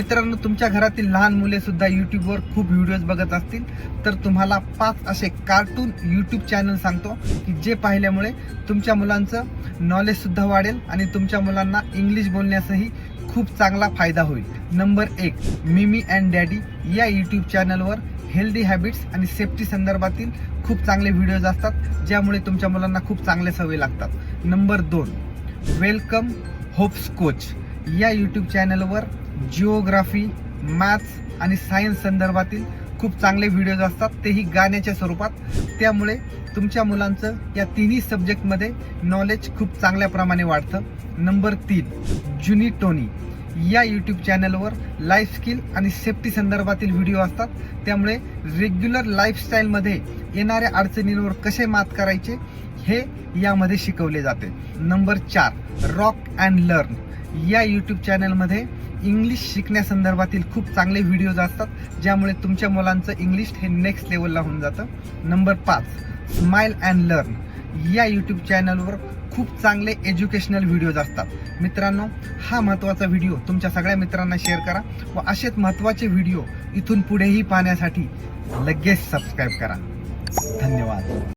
मित्रांनो तुमच्या घरातील लहान मुले सुद्धा युट्यूबवर खूप व्हिडिओज बघत असतील. तर तुम्हाला पाच असे कार्टून यूट्यूब चॅनल सांगतो की जे पाहिल्यामुळे तुमच्या मुलांचं नॉलेजसुद्धा वाढेल आणि तुमच्या मुलांना इंग्लिश बोलण्यासही खूप चांगला फायदा होईल. नंबर एक मिमी अँड डॅडी या यूट्यूब चॅनलवर हेल्दी हॅबिट्स आणि सेफ्टी संदर्भातील खूप चांगले व्हिडिओज असतात ज्यामुळे तुमच्या मुलांना खूप चांगले सवय लागतात. नंबर दोन वेलकम होप्स कोच या यूट्यूब चॅनलवर जिओग्राफी मॅथ्स आणि सायन्स संदर्भातील खूप चांगले व्हिडिओज असतात. तेही गाण्याच्या स्वरूपात. त्यामुळे तुमच्या मुलांचं या तिन्ही सब्जेक्टमध्ये नॉलेज खूप चांगल्या प्रमाणे वाढतं. नंबर तीन जुनी टोनी या यूट्यूब चॅनलवर लाईफ स्किल आणि सेफ्टी संदर्भातील व्हिडिओ असतात. त्यामुळे रेग्युलर लाईफस्टाईलमध्ये येणाऱ्या अडचणींवर कसे मात करायचे हे यामध्ये शिकवले जाते. नंबर चार रॉक अँड लर्न या यूट्यूब चॅनलमध्ये इंग्लिश शिकण्यासंदर्भातील खूप चांगले व्हिडिओज असतात ज्यामुळे तुमच्या मुलांचं इंग्लिश हे नेक्स्ट लेवलला होऊन जातं. नंबर पाच स्माइल अँड लर्न या यूट्यूब चॅनलवर खूप चांगले एज्युकेशनल व्हिडिओज असतात. मित्रांनो हा महत्त्वाचा व्हिडिओ तुमच्या सगळ्या मित्रांना शेअर करा व असेच महत्त्वाचे व्हिडिओ इथून पुढेही पाहण्यासाठी लगेच सबस्क्राईब करा. धन्यवाद.